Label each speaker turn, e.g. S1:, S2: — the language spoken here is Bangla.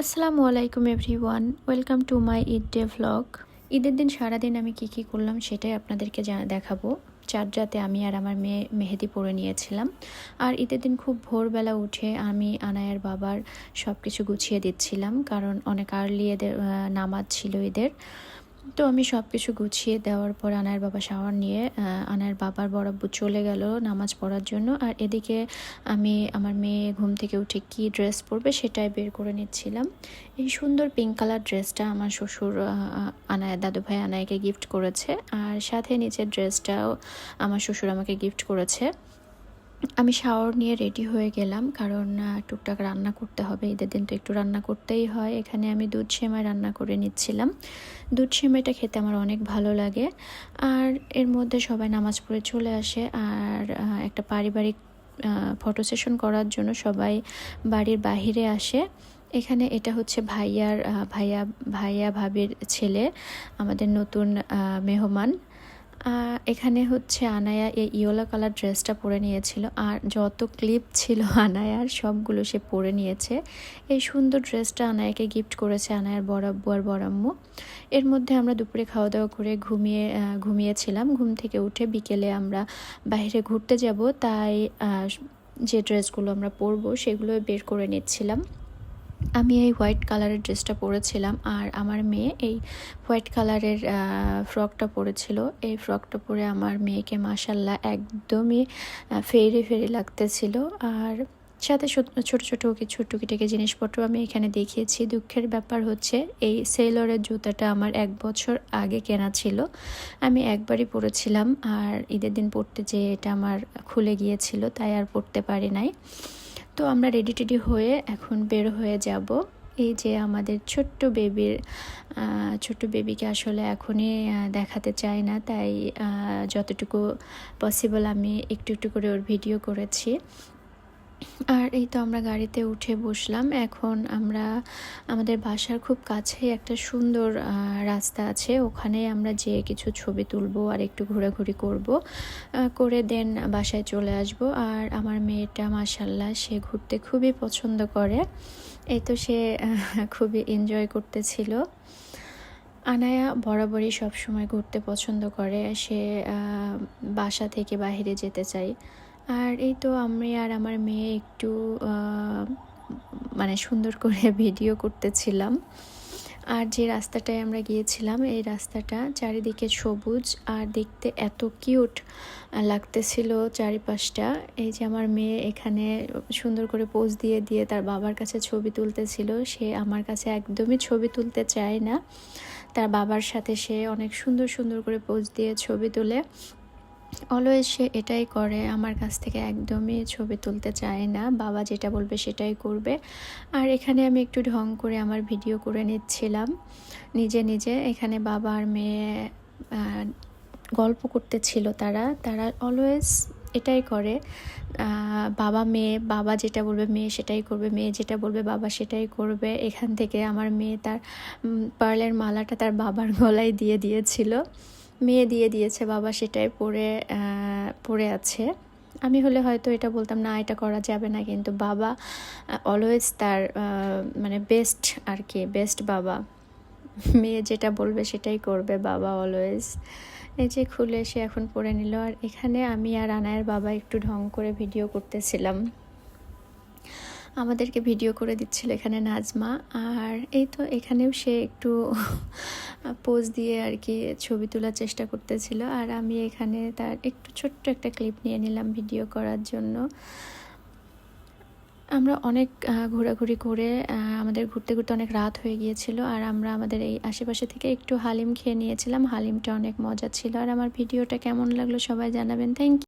S1: আসসালামু আলাইকুম everyone, welcome to my Eid day vlog ঈদের দিন সারাদিন আমি কি কি করলাম সেটাই আপনাদেরকে দেখাবো। চার রাতে আমি আর আমার মেয়ে মেহেদি পরে নিয়েছিলাম। আর ঈদের দিন খুব ভোরবেলা উঠে আমি, আনায়ার বাবার সব কিছু গুছিয়ে দিচ্ছিলাম, কারণ অনেক আর্লি এদের নামাজ ছিল ঈদের। তো আমি সব কিছু গুছিয়ে দেওয়ার পর আনায়ের বাবা শাওয়ার নিয়ে আহ, আনায়ের বাবার বরাব্বু চলে গেল নামাজ পড়ার জন্য। আর এদিকে আমি আমার মেয়ে ঘুম থেকে উঠে কি ড্রেস পরবে সেটাই বের করে নিচ্ছিলাম। এই সুন্দর পিঙ্ক কালার ড্রেসটা আমার শ্বশুর আনায়া দাদু ভাই আনায়াকে গিফট করেছে। আর সাথে নিচের ড্রেসটাও আমার শ্বশুর আমাকে গিফট করেছে। আমি শাওয়ার নিয়ে রেডি হয়ে গেলাম, কারণ টুকটাক রান্না করতে হবে। ঈদের দিন তো একটু রান্না করতেই হয়। এখানে আমি দুধ সেমাই রান্না করে নিচ্ছিলাম। দুধ সেমাইটা খেতে আমার অনেক ভালো লাগে। আর এর মধ্যে সবাই নামাজ পড়ে চলে আসে। আর একটা পারিবারিক ফটো সেশন করার জন্য সবাই বাড়ির বাহিরে আসে। এখানে এটা হচ্ছে ভাইয়ার ভাইয়া ভাইয়া ভাবির ছেলে, আমাদের নতুন মেহমান। এখানে হচ্ছে আনায়া এই ইয়োলা কালার ড্রেসটা পরে নিয়েছিল। আর যত ক্লিপ ছিল আনায়ার, সবগুলো সে পরে নিয়েছে। এই সুন্দর ড্রেসটা আনায়াকে গিফট করেছে আনায়ার বরাব্বু আর বরাম্মু। এর মধ্যে আমরা দুপুরে খাওয়া দাওয়া করে ঘুমিয়ে ঘুমিয়েছিলাম। ঘুম থেকে উঠে বিকেলে আমরা বাইরে ঘুরতে যাব। তাই যে ড্রেসগুলো আমরা পরবো সেগুলো বের করে নিচ্ছিলাম। আমি এই হোয়াইট কালারের ড্রেসটা পরেছিলাম আর আমার মেয়ে এই হোয়াইট কালারের ফ্রকটা পরেছিল। এই ফ্রকটা পরে আমার মেয়েকে মাসাল্লাহ একদমই ফেরি ফেরি লাগতেছিল। আর সাথে ছোট ছোট কিছু টুকিটাকি জিনিসপত্র আমি এখানে দেখিয়েছি। দুঃখের ব্যাপার হচ্ছে এই সেলরের জুতাটা আমার এক বছর আগে কেনা ছিল। আমি একবারই পরেছিলাম আর ঈদের দিন পরতে যেয়ে এটা আমার খুলে গিয়েছিল, তাই আর পরতে পারি নাই। তো আমরা রেডি টেডি হয়ে এখন বের হয়ে যাব। এই যে আমাদের ছোট্ট বেবির ছোট্ট বেবিকে আসলে এখনই দেখাতে চাই না। তাই যতটুকু পসিবল আমি একটু একটু করে ওর ভিডিও করেছি। আর এই তো আমরা গাড়িতে উঠে বসলাম। এখন আমরা, আমাদের বাসার খুব কাছে একটা সুন্দর রাস্তা আছে। ওখানে আমরা যেয়ে কিছু ছবি তুলবো আর একটু ঘোরাঘুরি করব করে দেন বাসায় চলে আসব। আর আমার মেয়েটা মাসাল্লাহ সে ঘুরতে খুবই পছন্দ করে। এই তো সে খুবই এনজয় করতেছিল। আনায়া বরাবরই সবসময় ঘুরতে পছন্দ করে। সে বাসা থেকে বাইরে যেতে চায়। আর এই তো আমি আর আমার মেয়ে একটু মানে সুন্দর করে ভিডিও করতেছিলাম। আর যে রাস্তাটায় আমরা গিয়েছিলাম, এই রাস্তাটা চারিদিকে সবুজ আর দেখতে এত কিউট লাগতেছিল চারিপাশটা। এই যে আমার মেয়ে এখানে সুন্দর করে পোজ দিয়ে দিয়ে তার বাবার কাছে ছবি তুলতেছিল। সে আমার কাছে একদমই ছবি তুলতে চায় না। তার বাবার সাথে সে অনেক সুন্দর সুন্দর করে পোজ দিয়ে ছবি তুলে। অলওয়েজ সে এটাই করে, আমার কাছ থেকে একদমই ছবি তুলতে চায় না। বাবা যেটা বলবে সেটাই করবে। আর এখানে আমি একটু ঢং করে আমার ভিডিও করে নিচ্ছিলাম। নিজে নিজে এখানে বাবা আর মেয়ে গল্প করতেছিল তারা। তারা অলওয়েজ এটাই করে। বাবা মেয়ে, বাবা যেটা বলবে মেয়ে সেটাই করবে, মেয়ে যেটা বলবে বাবা সেটাই করবে। এখান থেকে আমার মেয়ে তার পার্লের মালাটা তার বাবার গলায় দিয়ে দিয়েছিল। মেয়ে দিয়ে দিয়েছে বাবা সেটাই আহ, পরে আছে। আমি হলে হয়তো এটা বলতাম না এটা করা যাবে না। কিন্তু বাবা অলওয়েজ তার মানে বেস্ট আর কি বেস্ট বাবা। মেয়ে যেটা বলবে সেটাই করবে বাবা অলওয়েজ এই যে খুলে সে এখন পড়ে নিল। আর এখানে আমি আর আনায়ের বাবা একটু ঢং করে ভিডিও করতেছিলাম। আমাদেরকে ভিডিও করে দিচ্ছিল এখানে নাজমা। আর এই তো এখানেও সে একটু পোজ দিয়ে আর কি ছবি তোলার চেষ্টা করতেছিল। আর আমি এখানে তার একটু ছোট্ট একটা ক্লিপ নিয়ে নিলাম ভিডিও করার জন্য। আমরা অনেক ঘোরাঘুরি করে আমাদের ঘুরতে ঘুরতে অনেক রাত হয়ে গিয়েছিল। আর আমরা আমাদের এই আশেপাশে থেকে একটু হালিম খেয়ে নিয়েছিলাম। হালিমটা অনেক মজা ছিল। আর আমার ভিডিওটা কেমন লাগল সবাই জানাবেন। থ্যাংক